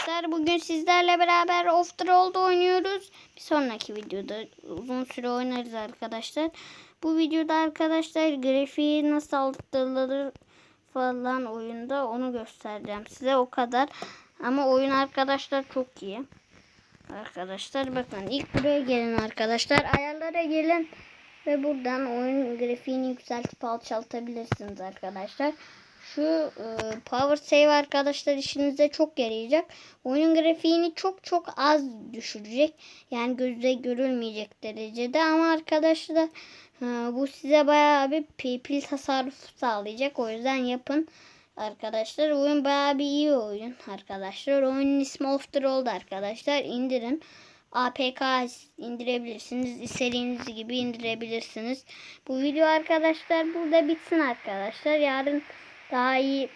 arkadaşlar. Bugün sizlerle beraber Off the Road oynuyoruz. Bir sonraki videoda uzun süre oynarız arkadaşlar. Bu videoda arkadaşlar grafiği nasıl arttırılır falan oyunda onu göstereceğim size o kadar. Ama oyun arkadaşlar çok iyi. Arkadaşlar bakın ilk buraya gelin arkadaşlar. Ayarlara gelin. Ve buradan oyun grafiğini yükseltip alçaltabilirsiniz arkadaşlar. Şu e, Power Save arkadaşlar işinize çok yarayacak. Oyunun grafiğini çok çok az düşürecek. Yani gözle görülmeyecek derecede ama arkadaşlar e, bu size bayağı bir pi- pil tasarrufu sağlayacak. O yüzden yapın. Arkadaşlar oyun bayağı bir iyi oyun arkadaşlar. Oyunun ismi Off the Road arkadaşlar. indirin. APK indirebilirsiniz. İstediğiniz gibi indirebilirsiniz. Bu video arkadaşlar burada bitsin arkadaşlar. Yarın daha iyi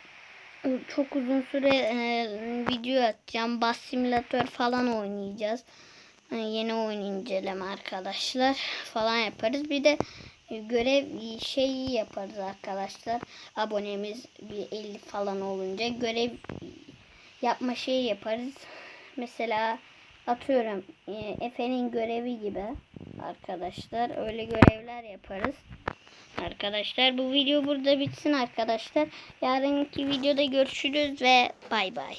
çok uzun süre e, video atacağım. Bus simülatör falan oynayacağız. Yani yeni oyun inceleme arkadaşlar falan yaparız. Bir de görev şeyi yaparız arkadaşlar. Abonemiz bir 50 falan olunca görev yapma şeyi yaparız. Mesela atıyorum e, Efe'nin görevi gibi arkadaşlar. Öyle görevler yaparız. Arkadaşlar bu video burada bitsin arkadaşlar. Yarınki videoda görüşürüz ve bay bay.